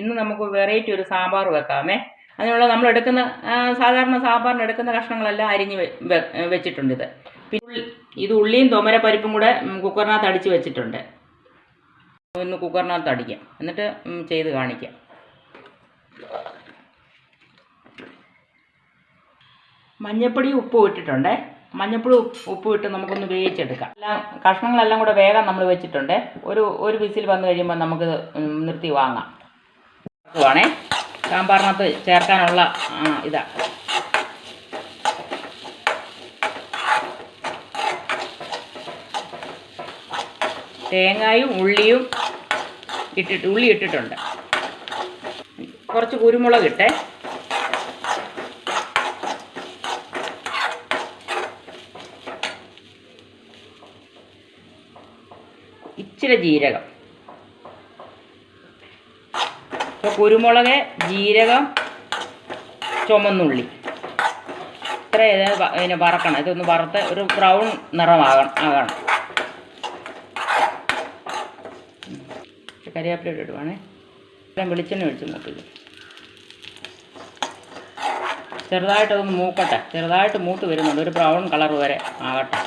ഇന്ന് നമുക്ക് വെറൈറ്റി ഒരു സാമ്പാർ വെക്കാമേ. അതിനുള്ള നമ്മൾ എടുക്കുന്ന സാധാരണ സാമ്പാറിന് എടുക്കുന്ന കഷ്ണങ്ങളെല്ലാം അരിഞ്ഞ് വെച്ചിട്ടുണ്ട് ഇത്. പിന്നെ ഇത് ഉള്ളിയും തൊമര പരിപ്പും കൂടെ കുക്കറിനകത്ത് അടിച്ച് വെച്ചിട്ടുണ്ട്. ഒന്ന് കുക്കറിനകത്ത് അടിക്കാം. എന്നിട്ട് ചെയ്ത് കാണിക്കാം. മഞ്ഞപ്പൊടി ഉപ്പ് ഇട്ടിട്ടുണ്ട്. മഞ്ഞപ്പൊടി ഉപ്പ് ഇട്ട് നമുക്കൊന്ന് വേവിച്ചെടുക്കാം. എല്ലാം കഷ്ണങ്ങളെല്ലാം കൂടെ വേഗം നമ്മൾ വെച്ചിട്ടുണ്ട്. ഒരു ഒരു വിസിൽ വന്നു കഴിയുമ്പോൾ നമുക്ക് നിർത്തി വാങ്ങാം. വേണേ സാമ്പാറിനകത്ത് ചേർക്കാനുള്ള ഇതാ. തേങ്ങയും ഉള്ളിയും ഇട്ടിട്ട് ഉള്ളി ഇട്ടിട്ടുണ്ട്. കുറച്ച് കുരുമുളക് ഇട്ടേ. ഇച്ചിരി ജീരകം. ഇപ്പോൾ കുരുമുളക് ജീരകം ചുമന്നുള്ളി. ഇത്ര ഇതിനെ വറക്കണം. ഇതൊന്ന് വറുത്ത് ഒരു ബ്രൗൺ നിറമാകണം ആകണം. കറിവേപ്പില ഇടുവാണേ. എല്ലാം വെളിച്ചെണ്ണ ഒഴിച്ച് മൂപ്പിക്കും ചെറുതായിട്ടൊന്ന് മൂക്കട്ടെ. ചെറുതായിട്ട് മൂത്ത് വരുന്നുണ്ട്. ഒരു ബ്രൗൺ കളർ വരെ ആകട്ടെ.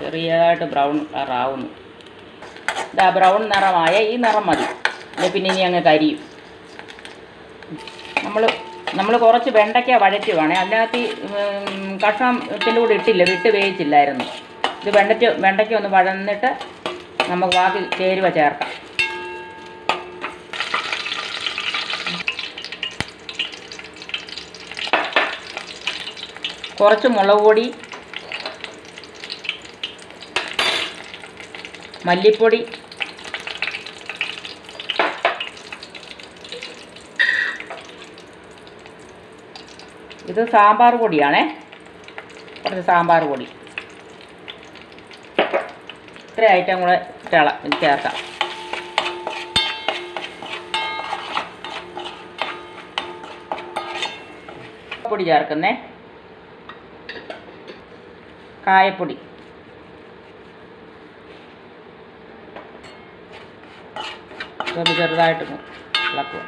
ചെറിയതായിട്ട് ബ്രൗൺ കളർ ആവുന്നു. ഇതാ ബ്രൗൺ നിറമായ ഈ നിറം മതി. അല്ലെ പിന്നെ ഇനി അങ്ങ് കരിയും നമ്മൾ നമ്മൾ കുറച്ച് വെണ്ടയ്ക്ക വഴറ്റുവാണേ അതിനകത്ത് കഷ്ണത്തിന്റെ കൂടെ ഇട്ടില്ല വിട്ട് വേവിച്ചില്ലായിരുന്നു. ഇത് വെണ്ടയ്ക്ക വെണ്ടയ്ക്ക ഒന്ന് വഴന്നിട്ട് നമുക്ക് ബാക്കി ചേരുവ ചേർക്കാം. കുറച്ച് മുളക് പൊടി മല്ലിപ്പൊടി ഇത് സാമ്പാർ പൊടിയാണേ. കുറച്ച് സാമ്പാർ പൊടി. ഇത്ര ഐറ്റം കൂടെ തിള ചേർക്കാം. പൊടി ചേർക്കുന്നേ. കായപ്പൊടി. ചെറുതായിട്ട് ഇളക്കുക.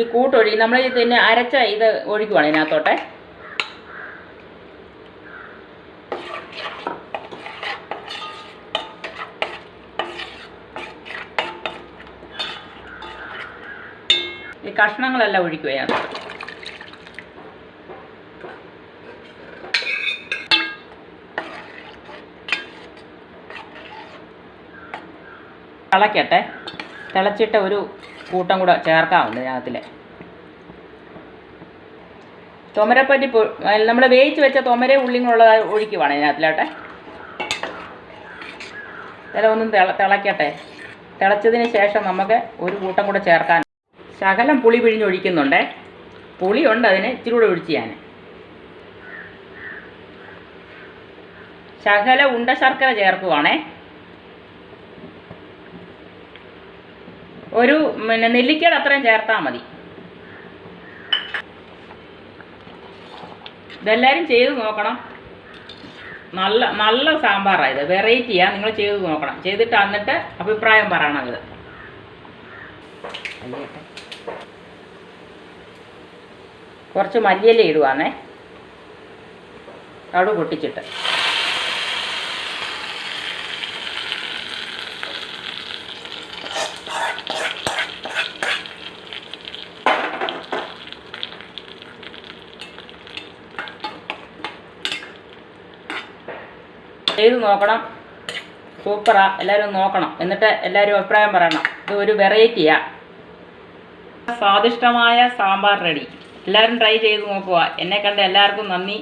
ഈ കൂട്ടൊഴി നമ്മൾ ഇതിനെ അരച്ച ഇത് ഒഴിക്കുവാണ് ഇതിനകത്തോട്ടെ. ഈ കഷ്ണങ്ങളെല്ലാം ഒഴിക്കുക കളക്കട്ടെ തിളച്ചിട്ട് ഒരു കൂട്ടം കൂടെ ചേർക്കാവുണ്ട് ഇതിനകത്തിൽ തുമരപ്പറ്റി നമ്മൾ വേവിച്ച് വെച്ച തുമര ഉള്ളത് ഒഴിക്കുവാണ് ഇതിനകത്തിലോട്ടെ ഇതിൽ ഒന്നും തിള തിളച്ചതിന് ശേഷം നമുക്ക് ഒരു കൂട്ടം കൂടെ ചേർക്കാൻ ശകലം പുളി പിഴിഞ്ഞൊഴിക്കുന്നുണ്ടേ പുളിയുണ്ട് അതിന് ഇച്ചിരി കൂടെ ഒഴിച്ച് ഞാൻ. ശകല ഉണ്ട ശർക്കര ചേർക്കുവാണേ. ഒരു പിന്നെ നെല്ലിക്കയുടെ അത്രയും ചേർത്താൽ മതി. ഇതെല്ലാവരും ചെയ്ത് നോക്കണം. നല്ല നല്ല സാമ്പാറാണ് ഇത്. വെറൈറ്റിയാണ് നിങ്ങൾ ചെയ്ത് നോക്കണം. ചെയ്തിട്ട് എന്നിട്ട് അഭിപ്രായം പറയണം ഇത് കുറച്ച് മല്ലിയില ഇടുവാന്നേ. കടു പൊട്ടിച്ചിട്ട്. ചെയ്ത് നോക്കണം? സൂപ്പറാ എല്ലാവരും നോക്കണം. എന്നിട്ട് എല്ലാവരും അഭിപ്രായം പറയണം. ഇത് ഒരു വെറൈറ്റിയാ സ്വാദിഷ്ടമായ സാമ്പാർ റെഡി. എല്ലാവരും ട്രൈ ചെയ്ത് നോക്കുക. എന്നെ കണ്ട എല്ലാവർക്കും നന്ദി.